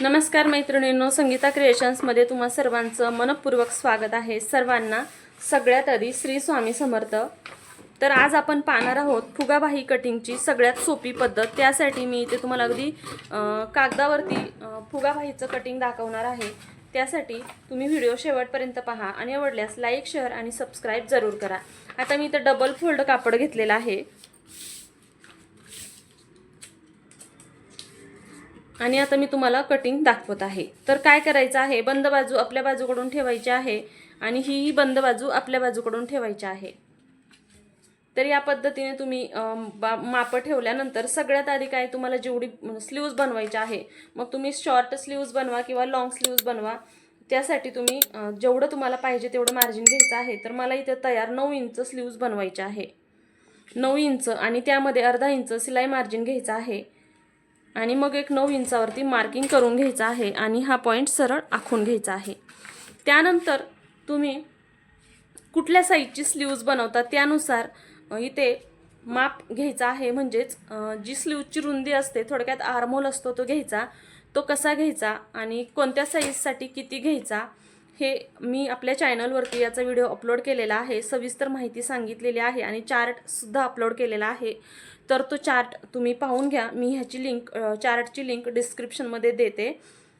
नमस्कार मैत्रिणींनो संगीता क्रिएशन्समध्ये तुम्हा सर्वांचं मनपूर्वक स्वागत आहे. सर्वांना सगळ्यात आधी श्री स्वामी समर्थ. तर आज आपण पाहणार आहोत फुगाबाही कटिंगची सगळ्यात सोपी पद्धत. त्यासाठी मी इथे तुम्हाला अगदी कागदावरती फुगाबाहीचं कटिंग दाखवणार आहे. त्यासाठी तुम्ही व्हिडिओ शेवटपर्यंत पहा आणि आवडल्यास लाईक शेअर आणि सबस्क्राईब जरूर करा. आता मी इथं डबल फोल्ड कापड घेतलेलं आहे. आणि आता मी तुम्हाला कटिंग दाखवत आहे. तर काय करायचं आहे? बंद बाजू आपल्या बाजूकडून ठेवायची आहे आणि ही बंद बाजू आपल्या बाजूकडून ठेवायची आहे. तर या पद्धतीने तुम्ही बा मापं ठेवल्यानंतर सगळ्यात आधी काय तुम्हाला जेवढी स्लीव्ज बनवायची आहे मग तुम्ही शॉर्ट स्लीव्ज बनवा किंवा लाँग स्लीव्ज बनवा त्यासाठी तुम्ही जेवढं तुम्हाला पाहिजे तेवढं मार्जिन घ्यायचं आहे. तर मला इथे तयार नऊ इंच स्लीव्ज बनवायचे आहे. नऊ इंच आणि त्यामध्ये अर्धा इंच सिलाई मार्जिन घ्यायचं आहे. आणि मग एक नऊ इंचावरती मार्किंग करून घ्यायचं आहे आणि हा पॉईंट सरळ आखून घ्यायचा आहे. त्यानंतर तुम्ही कुठल्या साईजची स्लीव्ज बनवता त्यानुसार इथे माप घ्यायचा आहे. म्हणजेच जी स्लीवची रुंदी असते थोडक्यात आर्मोल असतो तो घ्यायचा. तो कसा घ्यायचा आणि कोणत्या साईजसाठी किती घ्यायचा हे मी आपल्या चॅनलवरती याचा व्हिडिओ अपलोड केलेला आहे. सविस्तर माहिती सांगितलेली आहे आणि चार्टसुद्धा अपलोड केलेला आहे. तर तो चार्ट तुम्ही पाहून घ्या. मी ह्याची लिंक चार्टची लिंक डिस्क्रिप्शनमध्ये देते.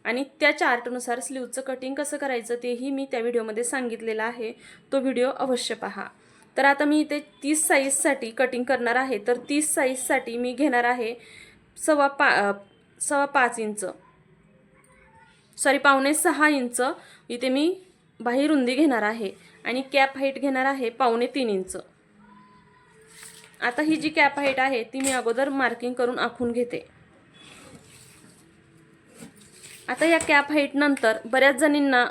आणि त्या चार्टनुसार स्लीवचं कटिंग कसं करायचं तेही मी त्या व्हिडिओमध्ये सांगितलेलं आहे. तो व्हिडिओ अवश्य पहा. तर आता मी इथे तीस साईजसाठी कटिंग करणार आहे. तर तीस साईजसाठी मी घेणार आहे सव्वा पा सव्वा पाच इंच. सॉरी पावणे सहा इंच. इथे मी बाही रुंदी घेणार आहे आणि कॅप हाईट घेणार आहे पावणे तीन इंच. आता ही जी कॅप हाईट आहे ती मी अगोदर मार्किंग करून आखून घेते. आता या कॅप हाईटनंतर बऱ्याच जणींना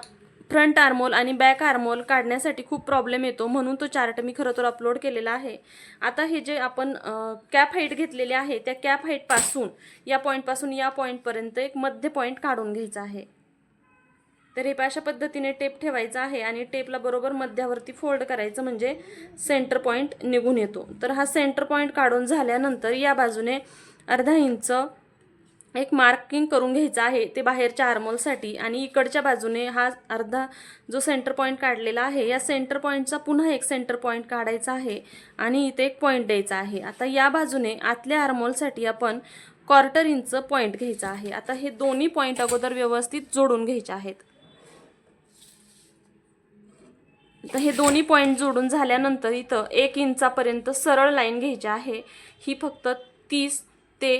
फ्रंट आर्मोल आणि बॅक आर्मोल काढण्यासाठी खूप प्रॉब्लेम येतो म्हणून तो चार्ट मी खरं तर अपलोड केलेला आहे. आता हे जे आपण कॅप हाईट घेतलेले आहे त्या कॅप हाईटपासून या पॉईंटपासून या पॉईंटपर्यंत एक मध्य पॉईंट काढून घ्यायचा आहे. तर हे अशा पद्धतीने टेप ठेवायचा आहे आणि टेपला बरोबर मध्यावरती फोल्ड करायचं म्हणजे सेंटर पॉईंट निघून येतो. तर हा सेंटर पॉईंट काढून झाल्यानंतर या बाजूने अर्धा इंच एक मार्किंग करून घ्यायचं आहे ते बाहेरच्या आर्मोलसाठी. आणि इकडच्या बाजूने हा अर्धा जो सेंटर पॉईंट काढलेला आहे या सेंटर पॉईंटचा पुन्हा एक सेंटर पॉईंट काढायचा आहे आणि इथे एक पॉईंट द्यायचा आहे. आता या बाजूने आतल्या आर्मोलसाठी आपण क्वार्टर इंच पॉईंट घ्यायचा आहे. आता हे दोन्ही पॉईंट अगोदर व्यवस्थित जोडून घ्यायचे आहेत. तर हे दोन्ही पॉईंट जोडून झाल्यानंतर इथं एक इंचापर्यंत सरळ लाईन घ्यायची आहे. ही फक्त तीस ते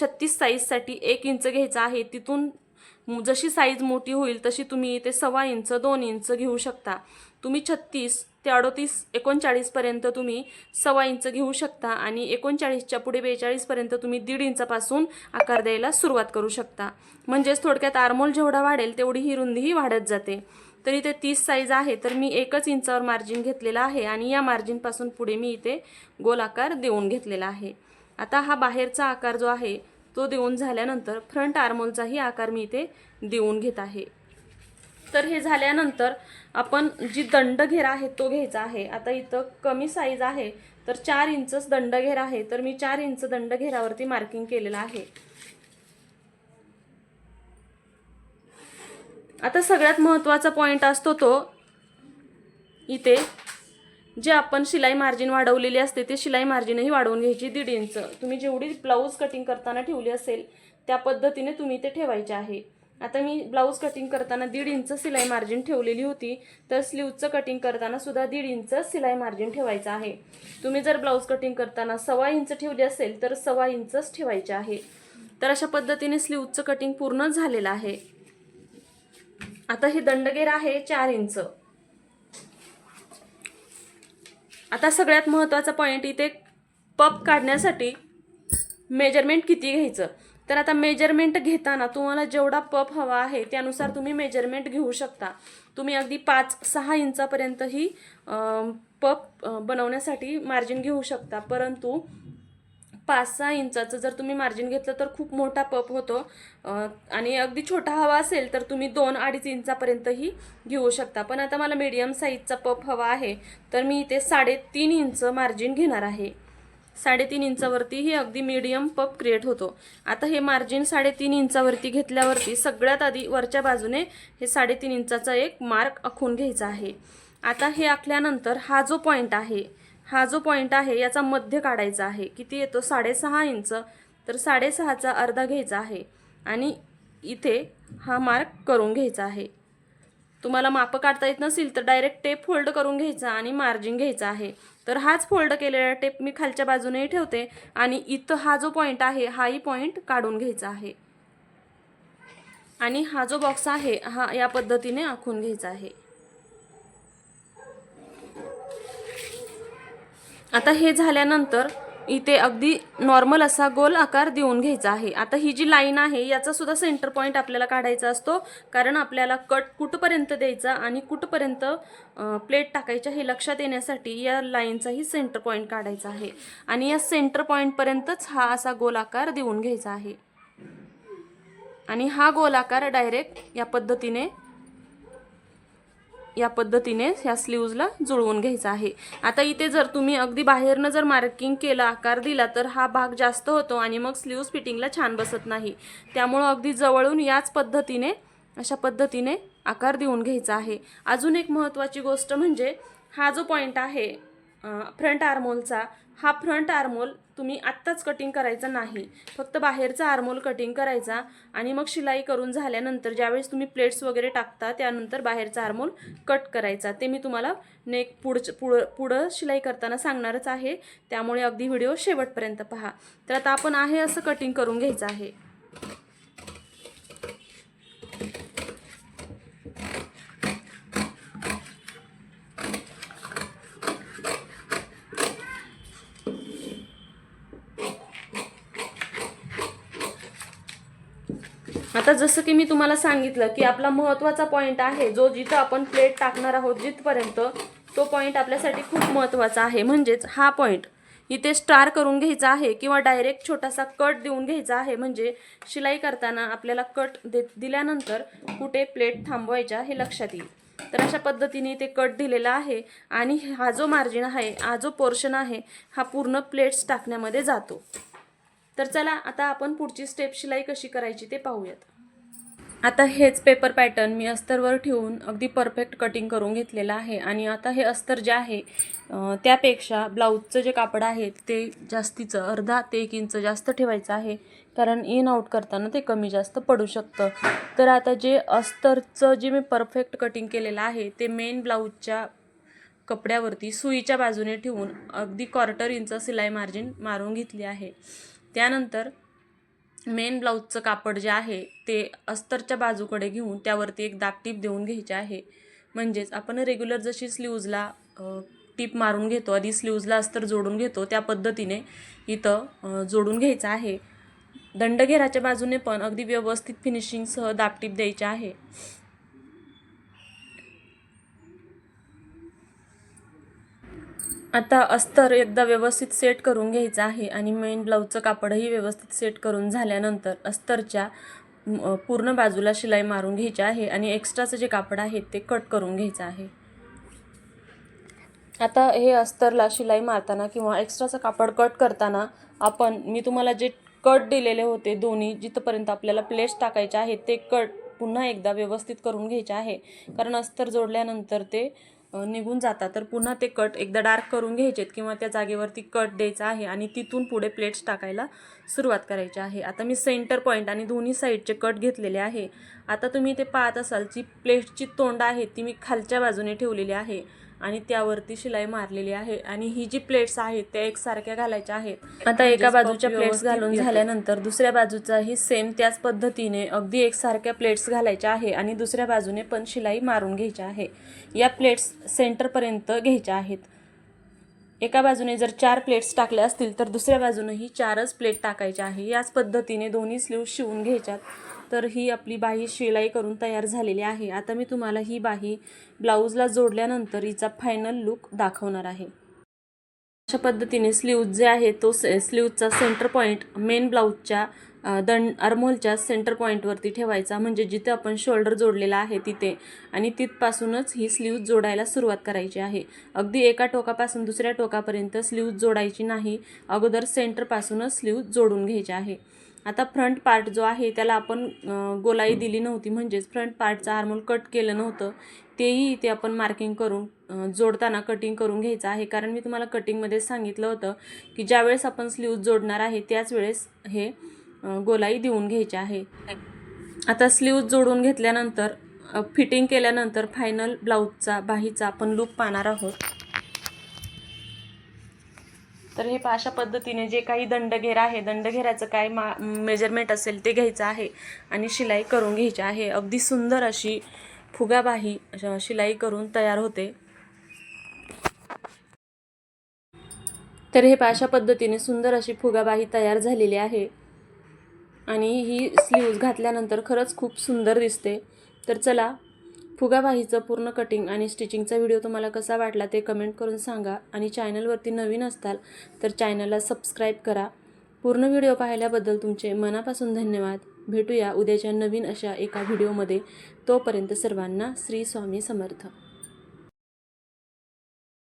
छत्तीस साईजसाठी एक इंच घ्यायचं आहे. तिथून जशी साईज मोठी होईल तशी तुम्ही इथे सव्वा इंच दोन इंच घेऊ शकता. तुम्ही छत्तीस ते अडोतीस एकोणचाळीसपर्यंत तुम्ही सव्वा इंच घेऊ शकता आणि एकोणचाळीसच्या पुढे बेचाळीसपर्यंत तुम्ही दीड इंचापासून आकार द्यायला सुरुवात करू शकता. म्हणजेच थोडक्यात आर्मोल जेवढा वाढेल तेवढी ही रुंदीही वाढत जाते. तर इथे तीस साईज आहे तर मी एकच इंचावर मार्जिन घेतलेला आहे आणि या मार्जिनपासून पुढे मी इथे गोल आकार देऊन घेतलेला आहे. आता हा बाहेरचा आकार जो आहे तो देऊन झाल्यानंतर फ्रंट आर्मोलचाही आकार मी इथे देऊन घेत आहे. तर हे झाल्यानंतर आपण जी दंडघेरा आहे तो घ्यायचा आहे. आता इथं कमी साईज आहे तर चार इंचच दंडघेरा आहे तर मी चार इंच दंडघेरावरती मार्किंग केलेलं आहे. आता सगळ्यात महत्त्वाचा पॉईंट असतो तो इथे जे आपण शिलाई मार्जिन वाढवलेली असते ते शिलाई मार्जिनही वाढवून घ्यायची दीड इंच. तुम्ही जेवढी ब्लाऊज कटिंग करताना ठेवली असेल त्या पद्धतीने तुम्ही ते ठेवायचे आहे. आता मी ब्लाऊज कटिंग करताना दीड इंच सिलाई मार्जिन ठेवलेली होती तर स्लीवचं कटिंग करताना सुद्धा दीड इंच सिलाई मार्जिन ठेवायचं आहे. तुम्ही जर ब्लाऊज कटिंग करताना सव्वा इंच ठेवली असेल तर सव्वा इंचच ठेवायचे आहे. तर अशा पद्धतीने स्लीवचं कटिंग पूर्ण झालेलं आहे. आता हे दंडगेर आहे चार इंच. आता सगळ्यात महत्त्वाचा पॉईंट इथे पप काढण्यासाठी मेजरमेंट किती घ्यायचं? तर आता मेजरमेंट घेताना तुम्हाला जेवढा पप हवा आहे त्यानुसार तुम्ही मेजरमेंट घेऊ शकता. तुम्ही अगदी पाच सहा इंचापर्यंतही पप बनवण्यासाठी मार्जिन घेऊ शकता. परंतु पाच सहा इंचाचं जर तुम्ही मार्जिन घेतलं तर खूप मोठा पप होतो. आणि अगदी छोटा हवा असेल तर तुम्ही दोन अडीच इंचापर्यंतही घेऊ शकता. पण आता मला मीडियम साईजचा पप हवा आहे तर मी इथे साडेतीन इंच मार्जिन घेणार आहे. साडेतीन इंचावरतीही अगदी मीडियम पप क्रिएट होतो. आता हे मार्जिन साडेतीन इंचावरती घेतल्यावरती सगळ्यात आधी वरच्या बाजूने हे साडेतीन इंचाचा एक मार्क आखून घ्यायचा आहे. आता हे आखल्यानंतर हा जो पॉईंट आहे हा जो पॉईंट आहे याचा मध्य काढायचा आहे. किती येतो? साडेसहा इंच. तर साडेसहाचा अर्धा घ्यायचा आहे. आणि इथे हा मार्क करून घ्यायचा आहे. तुम्हाला मापं काढता येत नसेल तर डायरेक्ट टेप फोल्ड करून घ्यायचा आणि मार्जिन घ्यायचा आहे. तर हाच फोल्ड केलेला टेप मी खालच्या बाजूनेही ठेवते आणि इथं हा जो पॉईंट आहे हाही पॉईंट काढून घ्यायचा आहे. आणि हा जो बॉक्स आहे हा या पद्धतीने आखून घ्यायचा आहे. आता हे झाल्यानंतर इथे अगदी नॉर्मल असा गोल आकार देऊन घ्यायचा आहे. आता ही जी लाईन आहे याचा सुद्धा सेंटर पॉईंट आपल्याला काढायचा असतो. कारण आपल्याला कट कुठपर्यंत द्यायचा आणि कुठपर्यंत प्लेट टाकायच्या हे लक्षात येण्यासाठी या लाईनचाही सेंटर पॉईंट काढायचा आहे. आणि या सेंटर पॉईंटपर्यंतच हा असा गोल आकार देऊन घ्यायचा आहे. आणि हा गोल आकार डायरेक्ट या पद्धतीने या पद्धतीने ह्या स्लीव्जला जुळवून घ्यायचा आहे. आता इथे जर तुम्ही अगदी बाहेरनं जर मार्किंग केलं आकार दिला तर हा भाग जास्त होतो आणि मग स्लीव्ज फिटिंगला छान बसत नाही. त्यामुळं अगदी जवळून याच पद्धतीने अशा पद्धतीने आकार देऊन घ्यायचा आहे. अजून एक महत्त्वाची गोष्ट म्हणजे हा जो पॉईंट आहे फ्रंट आर्मोलचा हा फ्रंट आर्मोल तुम्ही आत्ताच कटिंग करायचा नाही. फक्त बाहेरचा आर्मोल कटिंग करायचा आणि मग शिलाई करून झाल्यानंतर ज्यावेळेस तुम्ही प्लेट्स वगैरे टाकता त्यानंतर बाहेरचा आर्मोल कट करायचा. ते मी तुम्हाला नेक पुढचं पुढं पुढं शिलाई करताना सांगणारच आहे. त्यामुळे अगदी व्हिडिओ शेवटपर्यंत पहा. तर आता आपण आहे असं कटिंग करून घ्यायचं आहे. आता जसं की मी तुम्हाला सांगितलं की आपला महत्त्वाचा पॉईंट आहे जो जिथं आपण प्लेट टाकणार आहोत जिथपर्यंत तो पॉईंट आपल्यासाठी खूप महत्त्वाचा आहे. म्हणजेच हा पॉईंट इथे स्टार करून घ्यायचा आहे किंवा डायरेक्ट छोटासा कट देऊन घ्यायचा आहे. म्हणजे शिलाई करताना आपल्याला कट दे दिल्यानंतर कुठे प्लेट थांबवायच्या हे लक्षात येईल. तर अशा पद्धतीने ते कट दिलेला आहे आणि हा जो मार्जिन आहे हा जो पोर्शन आहे हा पूर्ण प्लेट्स टाकण्यामध्ये जातो. तर चला आता आपण पुढची स्टेप शिलाई कशी करायची ते पाहूयात. आता हेच पेपर पॅटर्न मी अस्तरवर ठेवून अगदी परफेक्ट कटिंग करून घेतलेलं आहे. आणि आता हे अस्तर जे आहे त्यापेक्षा ब्लाऊजचं जे कापड आहे ते जास्तीचं अर्धा ते एक इंच जास्त ठेवायचं आहे. कारण इन आउट करताना ते कमी जास्त पडू शकतं. तर आता जे अस्तरचं जे मी परफेक्ट कटिंग केलेलं आहे ते मेन ब्लाऊजच्या कपड्यावरती सुईच्या बाजूने ठेवून अगदी क्वार्टर इंच सिलाई मार्जिन मारून घेतली आहे. त्यानंतर मेन ब्लाऊजचं कापड जे आहे ते अस्तरच्या बाजूकडे घेऊन त्यावरती एक दाब टीप देऊन घ्यायचे आहे. म्हणजेच आपण रेग्युलर जशी स्लीवजला टीप मारून घेतो आधी स्लीवजला अस्तर जोडून घेतो त्या पद्धतीने इथं जोडून घ्यायचं आहे. दंडघेराच्या बाजूने पण अगदी व्यवस्थित फिनिशिंगसह दाबटीप द्यायचे आहे. आता अस्तर एकदा व्यवस्थित सेट करून घ्यायचं आहे आणि मेन ब्लाऊजचं कापडही व्यवस्थित सेट करून झाल्यानंतर अस्तरच्या पूर्ण बाजूला शिलाई मारून घ्यायची आहे आणि एक्स्ट्राचं जे कापड आहे ते कट करून घ्यायचं आहे. आता हे अस्तरला शिलाई मारताना किंवा एक्स्ट्राचं कापड कट करताना आपण मी तुम्हाला जे कट दिलेले होते दोन्ही जिथपर्यंत आपल्याला प्लेट्स टाकायचे आहेत ते कट पुन्हा एकदा व्यवस्थित करून घ्यायचे आहे. कारण अस्तर जोडल्यानंतर ते निघून जातात. तर पुन्हा ते कट एकदा डार्क करून घ्यायचेत किंवा त्या जागेवरती कट द्यायचा आहे आणि तिथून पुढे प्लेट्स टाकायला सुरुवात करायची आहे. आता मी सेंटर पॉईंट आणि दोन्ही साईडचे कट घेतलेले आहे. आता तुम्ही ते पाहत असाल जी प्लेट्सची तोंड आहे ती मी खालच्या बाजूने ठेवलेली आहे. आणि त्यावरती शिलाई मारलेली आहे. आणि ही जी प्लेट्स आहेत त्या एकसारख्या घालायच्या आहेत. आता एका बाजूच्या प्लेट्स घालून झाल्यानंतर दुसऱ्या बाजूचाही सेम त्याच पद्धतीने अगदी एकसारख्या प्लेट्स घालायच्या आहे आणि दुसऱ्या बाजूने पण शिलाई मारून घ्यायची आहे. या प्लेट्स सेंटरपर्यंत घ्यायच्या आहेत. एका बाजूने जर चार प्लेट्स टाकल्या असतील तर दुसऱ्या बाजूनेही चारच प्लेट टाकायच्या आहे. याच पद्धतीने दोन्ही स्लीव शिवून घ्यायच्यात. तर ही आपली बाही शिलाई करून तयार झालेली आहे. आता मी तुम्हाला ही बाही ब्लाऊजला जोडल्यानंतर हिचा फायनल लुक दाखवणार आहे. अशा पद्धतीने स्लीव्ज जे आहे तो से स्लीवचा सेंटर पॉईंट मेन ब्लाऊजच्या दंड आर्महोलच्या सेंटर पॉईंटवरती ठेवायचा. म्हणजे जिथे आपण शोल्डर जोडलेला आहे तिथे. आणि तिथपासूनच ही स्लीव्ज जोडायला सुरुवात करायची आहे. अगदी एका टोकापासून दुसऱ्या टोकापर्यंत स्लीव्ज जोडायची नाही. अगोदर सेंटरपासूनच स्लीव्ज जोडून घ्यायची आहे. आता फ्रंट पार्ट जो आहे त्याला आपण गोलाई दिली नव्हती. म्हणजेच फ्रंट पार्टचा आर्मोल कट केलं नव्हतं. तेही इथे आपण मार्किंग करून जोडताना कटिंग करून घ्यायचं आहे. कारण मी तुम्हाला कटिंगमध्ये सांगितलं होतं की ज्यावेळेस आपण स्लीव्ज जोडणार आहे त्याच वेळेस हे गोलाई देऊन घ्यायची आहे. आता स्लीव्ज जोडून घेतल्यानंतर फिटिंग केल्यानंतर फायनल ब्लाऊजचा बाहीचा आपण लूप पाहणार आहोत. तर हे अशा पद्धतीने जे काही दंडघेर आहे दंडघेराचं काय मा मेजरमेंट असेल ते घ्यायचं आहे आणि शिलाई करून घ्यायची आहे. अगदी सुंदर अशी फुगाबाही शिलाई करून तयार होते. तर हे अशा पद्धतीने सुंदर अशी फुगाबाही तयार झालेली आहे. आणि ही स्लीव्ज घातल्यानंतर खरंच खूप सुंदर दिसते. तर चला फुगाबाहीचं पूर्ण कटिंग आणि स्टिचिंगचा व्हिडिओ तुम्हाला कसा वाटला ते कमेंट करून सांगा आणि चॅनलवरती नवीन असताल तर चॅनलला सबस्क्राईब करा. पूर्ण व्हिडिओ पाहिल्याबद्दल तुमचे मनापासून धन्यवाद. भेटूया उद्याच्या नवीन अशा एका व्हिडिओमध्ये तोपर्यंत सर्वांना श्री स्वामी समर्थ.